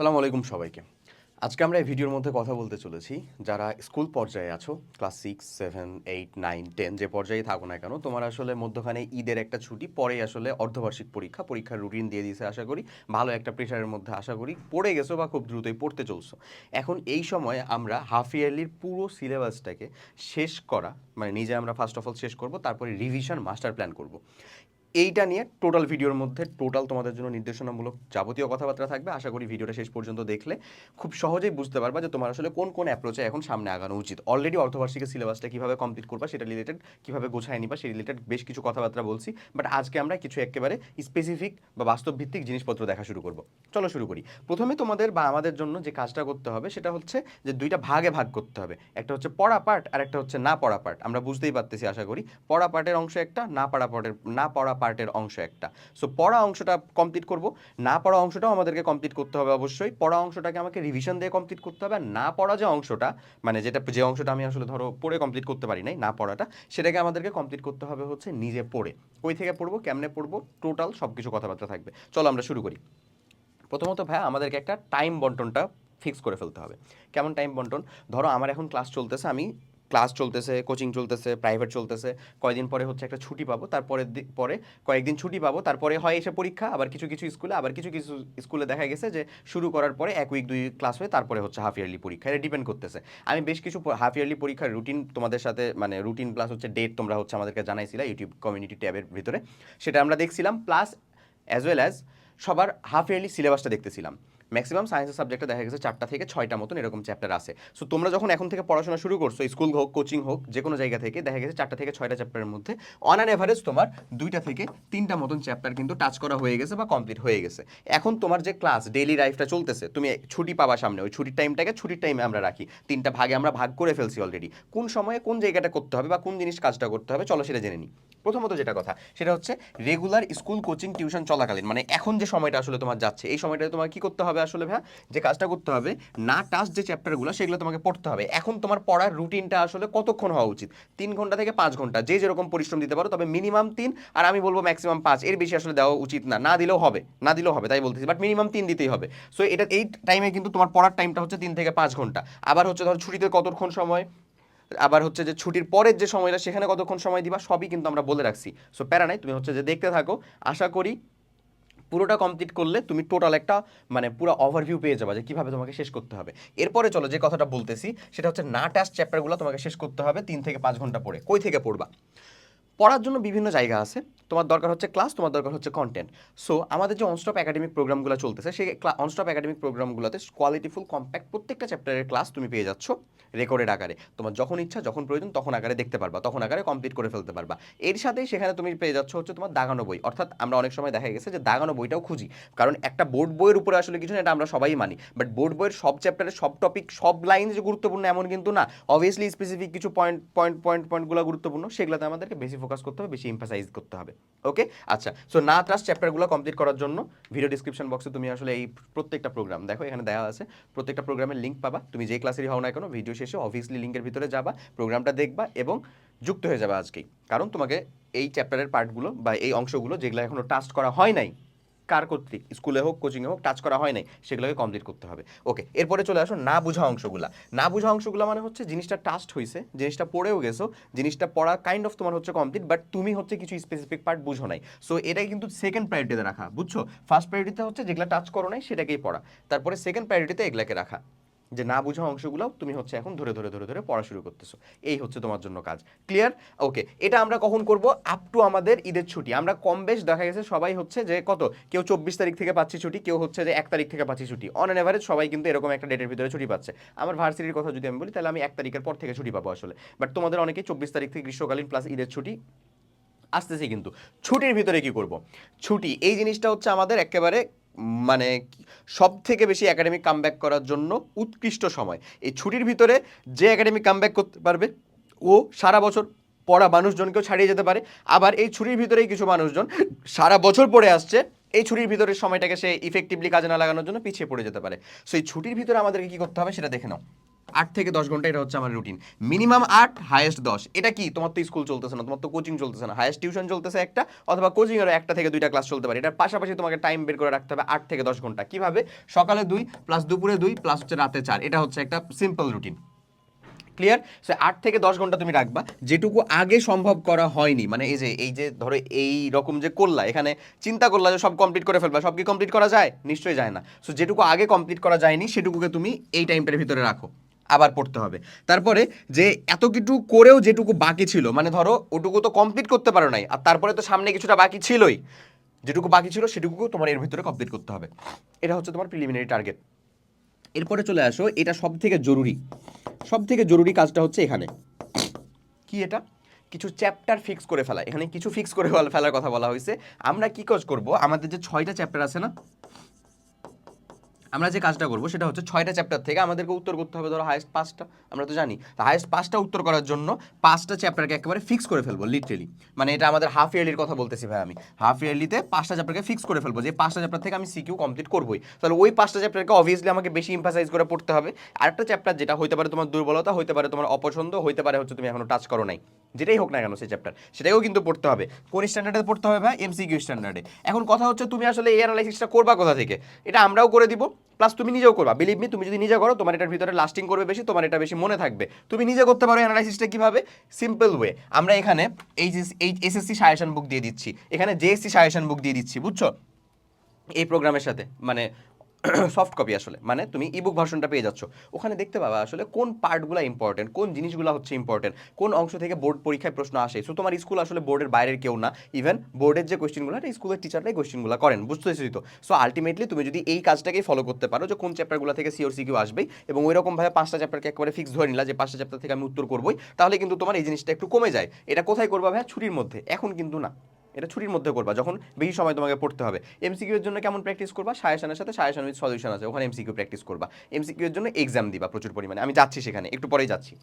সালামু আলাইকুম সবাইকে। আজকে আমরা এই ভিডিওর মধ্যে কথা বলতে চলেছি। যারা স্কুল পর্যায়ে আছো, class six, seven, eight, nine, ten, যে পর্যায়ে থাকো না কেন, তোমার আসলে মধ্যখানে ঈদের একটা ছুটি, পরে আসলে অর্ধবার্ষিক পরীক্ষা, পরীক্ষার রুটিন দিয়ে দিয়েছে, আশা করি। ভালো একটা প্রেশারের মধ্যে, আশা করি। পড়ে গেছো বা খুব দ্রুতই পড়তে চলছো। এখন এই সময় আমরা হাফ ইয়ারলির পুরো সিলেবাসটাকে শেষ করা মানে নিজে আমরা ফার্স্ট অফ অল শেষ করব, তারপরে রিভিশন মাস্টার প্ল্যান করব। এইটা নিয়ে টোটাল ভিডিওর মধ্যে টোটাল তোমাদের জন্য নির্দেশনামূলক যাবতীয় কথাবার্তা থাকবে। আশা করি ভিডিওটা শেষ পর্যন্ত দেখলে খুব সহজেই বুঝতে পারবা যে তোমার আসলে কোন কোন অ্যাপ্রোচে এখন সামনে আগানো উচিত। অলরেডি অর্ধবার্ষিকের সিলেবাসটা কীভাবে কমপ্লিট করবা সেটা রিলেটেড কীভাবে গোছায় নিবা সেই রিলেটেড বেশ কিছু কথাবার্তা বলছি। বাট আজকে আমরা কিছু একেবারে স্পেসিফিক বা বাস্তব ভিত্তিক জিনিসপত্র দেখা শুরু করব। চলো শুরু করি। প্রথমে তোমাদের বা আমাদের জন্য যে কাজটা করতে হবে সেটা হচ্ছে যে দুইটা ভাগে ভাগ করতে হবে। একটা হচ্ছে পড়া পার্ট আর একটা হচ্ছে না পড়া পার্ট আমরা বুঝতেই পারতেছি আশা করি। পড়া পার্টের অংশ একটা, না পড়া পার্টের না পড়া পার্টের অংশ একটা। সো পড়া অংশটা কমপ্লিট করব। না পড়া অংশটাও আমাদেরকে কমপ্লিট করতে হবে অবশ্যই। পড়া অংশটাকে আমাকে রিভিশন দিয়ে কমপ্লিট করতে হবে। না পড়া যে অংশটা মানে যেটা, যে অংশটা আমি আসলে ধরো পড়ে কমপ্লিট করতে পারি নাই, না পড়াটা, সেটাকে আমাদেরকে কমপ্লিট করতে হবে হচ্ছে নিজে পড়ে। কই থেকে পড়ব, কেমনে পড়ব টোটাল সব কিছু কথাবার্তা থাকবে। চলো আমরা শুরু করি। প্রথমত ভাই আমাদেরকে একটা টাইম বন্টনটা ফিক্স করে ফেলতে হবে। কেমন টাইম বন্টন? ধরো আমার এখন ক্লাস চলতেছে, আমি ক্লাস চলতেছে, কোচিং চলতেছে প্রাইভেট চলতেছে। কয়েকদিন পরে হচ্ছে একটা ছুটি পাবো, তারপরে পরে কয়েকদিন ছুটি পাবো, তারপরে হয় এসে পরীক্ষা, আবার কিছু কিছু স্কুলে, আবার কিছু কিছু স্কুলে দেখা গেছে যে শুরু করার পরে এক উইক দুই ক্লাস হয়ে তারপরে হচ্ছে হাফ ইয়ারলি পরীক্ষা। এটা ডিপেন্ড করতেছে। আমি বেশ কিছু হাফ ইয়ারলি পরীক্ষার রুটিন তোমাদের সাথে মানে রুটিন প্লাস হচ্ছে ডেট তোমরা হচ্ছে আমাদেরকে জানাইছিলা ইউটিউব কমিউনিটি ট্যাবের ভিতরে। সেটা আমরা দেখছিলাম প্লাস অ্যাজ ওয়েল অ্যাজ সবার হাফ ইয়ারলি সিলেবাসটা দেখতেছিলাম। ম্যাক্সিমাম সায়েন্সের সাবজেক্টে দেখা গেছে চারটা থেকে ছয়টা মতন এরকম চ্যাপ্টার আছে। সো তোমরা যখন এখন থেকে পড়াশোনা শুরু করছ স্কুল হোক কোচিং হোক যে কোনো জায়গা থেকে, দেখা গেছে চারটা থেকে ছয়টা চ্যাপ্টারের মধ্যে অন অ্যান এভারেজ তোমার দুইটা থেকে তিনটা মতন চ্যাপ্টার কিন্তু টাচ করা হয়ে গেছে বা কমপ্লিট হয়ে গেছে। এখন তোমার যে ক্লাস ডেইলি লাইফটা চলতেছে, তুমি ছুটি পাবা সামনে, ওই ছুটির টাইমটাকে ছুটির টাইমে আমরা রাখি। তিনটা ভাগে আমরা ভাগ করে ফেলছি অলরেডি কোন সময়ে কোন জায়গাটা করতে হবে বা কোন জিনিস কাজটা করতে হবে, চলো সেটা জেনে নিই। প্রথমত যেটা কথা, সেটা হচ্ছে রেগুলার স্কুল কোচিং টিউশন চলাকালীন মানে এখন যে সময়টা আসলে তোমার যাচ্ছে, এই সময়টায় তোমার কি করতে হবে আসলে ভাইয়া? যে কাজটা করতে হবে, না টাচ যে চ্যাপ্টারগুলো সেগুলো তোমাকে পড়তে হবে। এখন তোমার পড়ার রুটিনটা আসলে কতক্ষণ হওয়া উচিত? তিন ঘণ্টা থেকে পাঁচ ঘণ্টা, যে যেরকম পরিশ্রম দিতে পারো, তবে মিনিমাম তিন, আর আমি বলব ম্যাক্সিমাম পাঁচ, এর বেশি আসলে দেওয়া উচিত না। না দিলেও হবে, না দিলেও হবে, তাই বলতেছি বাট মিনিমাম তিন দিতেই হবে। সো এটা এই টাইমে কিন্তু তোমার পড়ার টাইমটা হচ্ছে তিন থেকে পাঁচ ঘণ্টা। আবার হচ্ছে ধরো ছুটিতে কতক্ষণ সময়? আবার হচ্ছে যে ছুটির পরের যে সময়টা, সেখানে কতক্ষণ সময় দিবা, সবই কিন্তু আমরা বলে রাখছি। সো প্যারা নাই, তুমি হচ্ছে যে দেখতে থাকো। আশা করি পুরোটা কমপ্লিট করলে তুমি টোটাল একটা মানে পুরো ওভারভিউ পেয়ে যাবে যে কীভাবে তোমাকে শেষ করতে হবে। এরপরে চলো যে কথাটা বলতেছি, সেটা হচ্ছে না টাস্ট চ্যাপ্টারগুলো তোমাকে শেষ করতে হবে তিন থেকে পাঁচ ঘণ্টা পরে। কই থেকে পড়বা? পড়ার জন্য বিভিন্ন জায়গা আছে। তোমার দরকার হচ্ছে ক্লাস তোমার দরকার হচ্ছে কন্টেন্ট সো আমাদের যে অনস্টপ একাডেমিক প্রোগ্রামগুলো চলতেছে, সেই অনস্টপ একাডেমিক প্রোগ্রামগুলোতে কোয়ালিটিফুল কম্প্যাক্ট প্রত্যেকটা চ্যাপ্টারের ক্লাস তুমি পেয়ে যাচ্ছ। রেকর্ডেড আকারে। তোমার যখন ইচ্ছা, যখন প্রয়োজন, তখন আকারে দেখতে পারবা, তখন আকারে কমপ্লিট করে ফেলতে পারবা। এর সাথেই সেখানে তুমি পেয়ে যাচ্ছ হচ্ছে তোমার দাগানো বই। অর্থাৎ আমরা অনেক সময় দেখা গেছে যে দাগানো বইটাও খুঁজি। কারণ একটা বোর্ড বইয়ের উপরে আসলে কিছু না, এটা আমরা সবাই মানি। বাট বোর্ড বইয়ের সব চ্যাপ্টারের সব টপিক সব লাইন যে গুরুত্বপূর্ণ, এমন কিন্তু না। অবভিয়াসলি স্পেসিফিক কিছু পয়েন্ট পয়েন্ট পয়েন্ট পয়েন্টগুলো গুরুত্বপূর্ণ। সেগুলোতে আমাদেরকে বেশি ফোকাস করতে হবে, বেশি এমফাসাইজ করতে হবে। ওকে আচ্ছা সো না ট্রাস্ট চ্যাপ্টারগুলো কমপ্লিট করার জন্য ভিডিও ডিসক্রিপশন বক্সে তুমি আসলে এই প্রত্যেকটা প্রোগ্রাম দেখো এখানে দেওয়া আছে, প্রত্যেকটা প্রোগ্রামের লিঙ্ক পাবা। তুমি যে ক্লাসেরই হও না কেন ভিডিও শেষে অবভিয়াসলি লিঙ্কের ভিতরে যাবা প্রোগ্রামটা দেখবা এবং যুক্ত হয়ে যাবে আজকেই। কারণ তোমাকে এই চ্যাপ্টারের পার্টগুলো বা এই অংশগুলো যেগুলো এখনও টাস্ট করা হয় নাই, কার কর্তৃক? স্কুলে হোক কোচিংয়ে হোক টাচ করা হয় নাই, সেগুলোকে কমপ্লিট করতে হবে। ওকে এরপরে চলে আসো না বোঝা অংশগুলা। না বোঝা অংশগুলো মানে হচ্ছে জিনিসটা টাস্ট হয়েছে জিনিসটা পড়েও গেছো, জিনিসটা পড়া কাইন্ড অফ তোমার হচ্ছে কমপ্লিট বাট তুমি হচ্ছে কিছু স্পেসিফিক পার্ট বুঝো নাই। সো এটাই কিন্তু সেকেন্ড প্রায়োরিটিতে রাখা, বুঝছ? ফার্স্ট প্রায়োরিটিতে হচ্ছে যেগুলো টাচ করো নাই, সেটাকেই পড়া। তারপরে সেকেন্ড প্রায়োরিটিতে এগুলাকে রাখা। যে না বোঝা অংশগুলো তুমি হচ্ছে এখন ধরে ধরে ধরে ধরে পড়া শুরু করতেছো। এই হচ্ছে তোমার জন্য কাজ। ক্লিয়ার ওকে এটা আমরা কখন করব? আপ টু আমাদের ঈদের ছুটি। আমরা কম বেশ দেখা গেছে সবাই হচ্ছে যে কত? কেউ চব্বিশ তারিখ থেকে পাচ্ছি ছুটি, কেউ হচ্ছে যে এক তারিখ থেকে পাচ্ছি ছুটি। অন অ্যান এভারেজ সবাই কিন্তু এরকম একটা ডেটের ভিতরে ছুটি পাচ্ছে। আমার ভার্সিটির কথা যদি আমি বলি, তাহলে আমি এক তারিখের পর থেকে ছুটি পাবো আসলে। বাট তোমাদের অনেকেই চব্বিশ তারিখ থেকে গ্রীষ্মকালীন প্লাস ঈদের ছুটি আসতেছে কিন্তু। ছুটির ভিতরে কি করব? ছুটি। এই জিনিসটা হচ্ছে আমাদের একেবারে মানে সব থেকে বেশি একাডেমিক কামব্যাক করার জন্য উৎকৃষ্ট সময়। এই ছুটির ভিতরে যে একাডেমিক কামব্যাক করতে পারবে, ও সারা বছর পড়া মানুষজনকেও ছাড়িয়ে যেতে পারে। আবার এই ছুটির ভিতরেই কিছু মানুষজন সারা বছর পড়ে আসছে, এই ছুটির ভিতরে সময়টাকে সে ইফেক্টিভলি কাজে না লাগানোর জন্য পিছিয়ে পড়ে যেতে পারে। সো এই ছুটির ভিতরে আমাদেরকে কী করতে হবে সেটা দেখে নাও। আট থেকে দশ ঘণ্টা এটা হচ্ছে আমার রুটিন মিনিমাম আট হায়েস্ট দশ। এটা কি? তোমার তো স্কুল চলতেছে না, তোমার তো কোচিং চলতেছে না। হায়েস্ট টিউশন চলতেছে একটা, অথবা কোচিং এরও একটা থেকে দুইটা ক্লাস চলতে পারে। এটার পাশাপাশি তোমাকে টাইম বের করে রাখতে হবে আট থেকে দশ ঘণ্টা। কীভাবে? সকালে দুই প্লাস দুপুরে দুই প্লাস হচ্ছে রাতে চার। এটা হচ্ছে একটা সিম্পল রুটিন ক্লিয়ার সো আট থেকে দশ ঘণ্টা তুমি রাখবা। যেটুকু আগে সম্ভব করা হয়নি মানে এই যে এই যে, ধরো এই রকম যে করলা, এখানে চিন্তা করলা যে সব কমপ্লিট করে ফেলবা। সব কি কমপ্লিট করা যায়? নিশ্চয়ই যায় না। সো যেটুকু আগে কমপ্লিট করা যায়নি, সেটুকুকে তুমি এই টাইমটার ভিতরে রাখো। আবার পড়তে হবে। তারপরে যে এত কিছু করেও যেটুকু বাকি ছিল মানে ধরো ওটুকু তো কমপ্লিট করতে পারো নাই, আর তারপরে তো সামনে কিছুটা বাকি ছিলই, যেটুকু বাকি ছিল সেটুকু তোমার এর ভিতরে কমপ্লিট করতে হবে। এটা হচ্ছে তোমার প্রিলিমিনারি টার্গেট এরপরে চলে আসো, এটা সব থেকে জরুরি। সব থেকে জরুরি কাজটা হচ্ছে এখানে। কি এটা? কিছু চ্যাপ্টার ফিক্স করে ফেলা। এখানে কিছু ফিক্স করে ফেলার কথা বলা হয়েছে। আমরা কি কাজ করব? আমাদের যে ছয়টা চ্যাপ্টার আছে না আমরা যে কাজটা করব সেটা হচ্ছে ছয়টা চ্যাপ্টার থেকে আমাদেরকে উত্তর করতে হবে। ধরো হাইয়েস্ট পাঁচটা, আমরা তো জানি। তো হাইয়েস্ট পাঁচটা উত্তর করার জন্য পাঁচটা চ্যাপ্টারকে একেবারে ফিক্স করে ফেলব লিটারেলি মানে এটা আমাদের হাফ ইয়ারলির কথা বলতেছি ভাই আমি। হাফ ইয়ারলিতে পাঁচটা চ্যাপ্টারকে ফিক্স করে ফেলব, যে পাঁচটা চ্যাপ্টার থেকে আমি সিকিউ কমপ্লিট করবোই। তাহলে ওই পাঁচটা চ্যাপ্টারকে অবভিয়াসলি আমাকে বেশি ইম্পাসাইজ করে পড়তে হবে। আরেকটা চ্যাপ্টার যেটা হতে পারে তোমার দুর্বলতা হতে পারে তোমার অপছন্দ হতে পারে হচ্ছে তুমি এখনও টাচ করো নাই। যেটাই হোক না কেন সেই চ্যাপ্টার সেটাকেও কিন্তু পড়তে হবে। কোন স্ট্যান্ডার্ডে পড়তে হবে ভাই? এমসিকিউ স্ট্যান্ডার্ডে এখন কথা হচ্ছে তুমি আসলে এই অ্যানালাইসিসটা করবা কোথা থেকে? এটা আমরাও করে দিব প্লাস তুমি নিজেও করবা। বিলিভ মি তুমি যদি নিজে করো, তোমার এটার ভিতরে লাস্টিং করবে বেশি, তোমার এটা বেশি মনে থাকবে। তুমি নিজে করতে পারো অ্যানালাইসিসটা কীভাবে? সিম্পল ওয়ে আমরা এখানে এই এসএসসি সাজেশন বুক দিয়ে দিচ্ছি। এখানে জেএসসি সাজেশন বুক দিয়ে দিচ্ছি, বুঝছ? এই প্রোগ্রামের সাথে মানে সফট কপি আসলে। মানে তুমি ইবুক ভার্সনটা পেয়ে যাচ্ছ। ওখানে দেখতে পাবা আসলে কোন পার্টগুলো ইম্পর্টেন্ট কোন জিনিসগুলো হচ্ছে ইম্পর্টেন্ট কোন অংশ থেকে বোর্ড পরীক্ষায় প্রশ্ন আসে। সো তোমার স্কুল আসলে বোর্ডের বাইরের কেউ না। ইভেন বোর্ডের যে কোয়েশ্চেনগুলো এটা স্কুলের টিচাররাই কোয়েশ্চেনগুলো করেন। বুঝতে বুঝতেছি তো? সো আলটিমেটলি তুমি যদি এই কাজটাকেই ফলো করতে পারো যে কোন চ্যাপ্টারগুলো থেকে সিওর সিকিউ আসবেই এবং ওই রকমভাবে পাঁচটা চ্যাপ্টারকে একবারে ফিক্স ধরে নিলা যে পাঁচটা চ্যাপ্টার থেকে আমি উত্তর করবোই, তাহলে কিন্তু তোমার এই জিনিসটা একটু কমে যায়। এটা কোথায় করবা ভাইয়া? ছুটির মধ্যে। এখন কিন্তু না। এটা ছুটির মধ্যে করবা, যখন বেশি সময় তোমাকে পড়তে হবে। এমসিকিউ এর জন্য কেমন প্র্যাকটিস করবা? সায়াসানের সাথে সায়াসান উইথ সলিউশন আছে, ওখানে এমসিকিউ প্র্যাকটিস করবা। এমসিকিউ এর জন্য এক্সাম দিবা প্রচুর পরিমাণে। আমি যাচ্ছি সেখানে, একটু পরেই যাচ্ছি।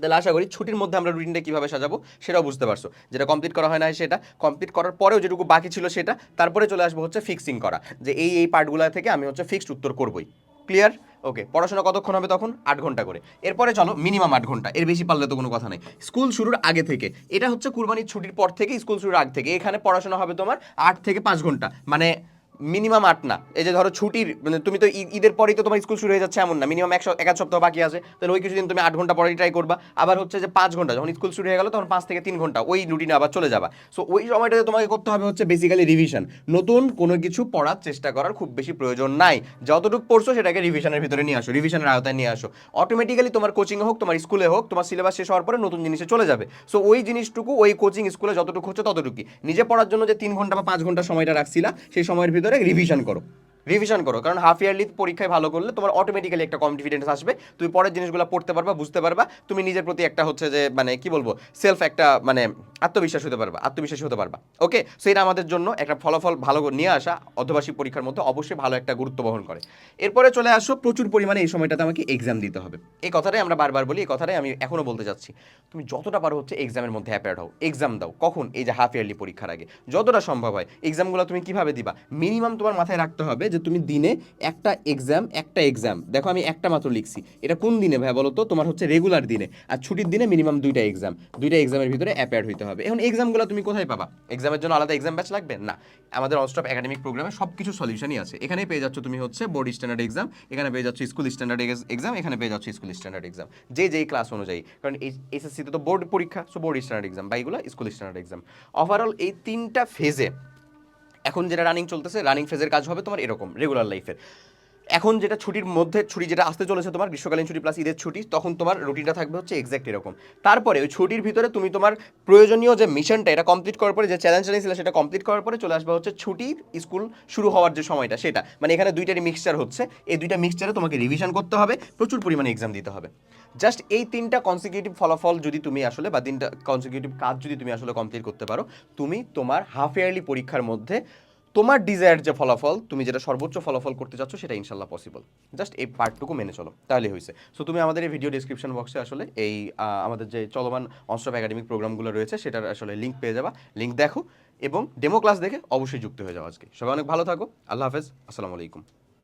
তাহলে আশা করি ছুটির মধ্যে আমরা রুটিনটা কীভাবে সাজাবো সেটাও বুঝতে পারছ। যেটা কমপ্লিট করা হয় না সেটা কমপ্লিট করার পরেও যেটুকু বাকি ছিল সেটা, তারপরে চলে আসব হচ্ছে ফিক্সিং করা। যে এই এই পার্টগুলো থেকে আমি হচ্ছে ফিক্সড উত্তর করবই। ক্লিয়ার ওকে, পড়াশোনা কতক্ষণ হবে তখন? আট ঘণ্টা করে। এরপরে চলো মিনিমাম আট ঘণ্টা। এর বেশি পারলে তো কোনো কথা নেই। স্কুল শুরুর আগে থেকে। এটা হচ্ছে কুরবানির ছুটির পর থেকে, স্কুল শুরুর আগে থেকে। এখানে পড়াশোনা হবে তোমার আট থেকে পাঁচ ঘণ্টা। মানে মিনিমাম আট না। এই যে ধরো ছুটির মানে তুমি তো ঈদ- ঈদের পরেই তো তোমার স্কুল শুরু হয়ে যাচ্ছে এমন না। মিনিমাম এক আধ সপ্তাহ বাকি আছে। তাহলে ওই কিছুদিন তুমি আট ঘণ্টা পরেই ট্রাই করবা। আবার হচ্ছে যে পাঁচ ঘণ্টা, যখন স্কুল শুরু হয়ে গেলো তখন পাঁচ থেকে তিন ঘণ্টা ওই রুটিনে আবার চলে যাবা। সো ওই সময়টাতে তোমাকে করতে হবে হচ্ছে বেসিক্যালি রিভিশন নতুন কোনো কিছু পড়ার চেষ্টা করার খুব বেশি প্রয়োজন নাই। যতটুকু পড়ছো সেটাকে রিভিশনের ভিতরে নিয়ে আসো রিভিশনের আওতায় নিয়ে আসো। অটোমেটিক্যালি তোমার কোচিং হোক, তোমার স্কুলে হোক, তোমার সিলেবাস শেষ হওয়ার পরে নতুন জিনিসে চলে যাবে। সো ওই জিনিসটুকু ওই কোচিং স্কুলে যতটুকু হচ্ছে ততটুকুই। নিজে পড়ার জন্য যে তিন ঘণ্টা বা পাঁচ ঘণ্টা সময়টা রাখছিলা, সেই সময়ের ভিতরে রিভিশন করো। রিভিশন করো। কারণ হাফ ইয়ারলি পরীক্ষায় ভালো করলে তোমার অটোমেটিক্যালি একটা কনফিডেন্স আসবে। তুমি পরের জিনিসগুলো পড়তে পারবা, বুঝতে পারবা। তুমি নিজের প্রতি একটা হচ্ছে যে মানে কি বলব সেলফ একটা মানে আত্মবিশ্বাস হতে পারবা, আত্মবিশ্বাসী হতে পারবা। ওকে সো এটা আমাদের জন্য একটা ফলাফল ভালো নিয়ে আসা অর্ধবার্ষিক পরীক্ষার মধ্যে অবশ্যই ভালো একটা গুরুত্ব বহন করে। এরপরে চলে আসো, প্রচুর পরিমাণে এই সময়টাতে আমাকে এক্সাম দিতে হবে। এই কথাটাই আমরা বারবার বলি, এই কথাটাই আমি এখনও বলতে চাচ্ছি তুমি যতটা পারো হচ্ছে এক্সামের মধ্যে অ্যাপেয়ার্ড হও। এক্সাম দাও। কখন? এই যে হাফ ইয়ারলি পরীক্ষার আগে। যতটা সম্ভব হয়। এক্সামগুলো তুমি কীভাবে দিবা? মিনিমাম তোমার মাথায় রাখতে হবে যে তুমি দিনে একটা এক্সাম একটা এক্সাম দেখো আমি একটা মাত্র লিখছি। এটা কোন দিনে ভাই বলো তো? তোমার হচ্ছে রেগুলার দিনে। আর ছুটির দিনে মিনিমাম দুইটা এক্সাম দুইটা এক্সামের ভিতরে অ্যাপেয়ার হইতে হবে। এখন এক্সামগুলো তুমি কোথায় পাবা? এক্সামের জন্য আলাদা এক্সাম ব্যাচ লাগবে? না। আমাদের অনস্টপ একাডেমিক প্রোগ্রামে সব কিছু সলিউশনই আছে। এখানে পেয়ে যাচ্ছ তুমি হচ্ছে বোর্ড স্ট্যান্ডার্ড এক্সাম এখানে পেয়ে যাচ্ছ স্কুল স্ট্যান্ডার্ড এক্সাম এখানে পেয়ে যাচ্ছ স্কুল স্ট্যান্ডার্ড এক্সাম যে যেই ক্লাস অনুযায়ী। কারণ এসএসসিতে তো বোর্ড পরীক্ষা সো বোর্ড স্ট্যান্ডার্ড এক্সাম বা এগুলো স্কুল স্ট্যান্ডার্ড এক্সাম ওভারঅল এই তিনটা ফেজে এখন যেটা রানিং চলতেছে রানিং ফেজের কাজ হবে তোমার এরকম রেগুলার লাইফের এখন যেটা ছুটির মধ্যে ছুটি যেটা আসতে চলেছে তোমার, গ্রীষ্মকালীন ছুটি প্লাস ঈদের ছুটি, তখন তোমার রুটিনটা থাকবে হচ্ছে এক্স্যাক্ট এরকম। তারপরে ওই ছুটির ভিতরে তুমি তোমার প্রয়োজনীয় যে মিশনটা এটা কমপ্লিট করার পরে, যে চ্যালেঞ্জটা নিয়েছিলে সেটা কমপ্লিট করার পরে চলে আসবে হচ্ছে ছুটির স্কুল শুরু হওয়ার যে সময়টা, সেটা। মানে এখানে দুইটারই মিক্সচার হচ্ছে। এই দুইটা মিক্সচারে তোমাকে রিভিশন করতে হবে, প্রচুর পরিমাণে এক্সাম দিতে হবে। জাস্ট এই তিনটা কনসিকিউটিভ ফলাফল যদি তুমি আসলে বা তিনটা কনসিকিউটিভ কাজ যদি তুমি আসলে কমপ্লিট করতে পারো, তুমি তোমার হাফ ইয়ারলি পরীক্ষার মধ্যে তোমার ডিজায়ার যে ফলাফল, তুমি যেটা সর্বোচ্চ ফলাফল করতে চাচ্ছ, সেটা ইনশাল্লাহ পসিবল জাস্ট এই পার্টটুকু মেনে চলো তাহলে হয়েছে। সো তুমি আমাদের এই ভিডিও ডিসক্রিপশন বক্সে আসলে এই আমাদের যে চলমান অনস্টপ একাডেমিক প্রোগ্রামগুলো রয়েছে, সেটার আসলে লিঙ্ক পেয়ে যাবা। লিঙ্ক দেখো এবং ডেমো ক্লাস দেখে অবশ্যই যুক্ত হয়ে যাও আজকে। সবাই অনেক ভালো থাকো। আল্লাহ হাফেজ। আসসালামু আলাইকুম।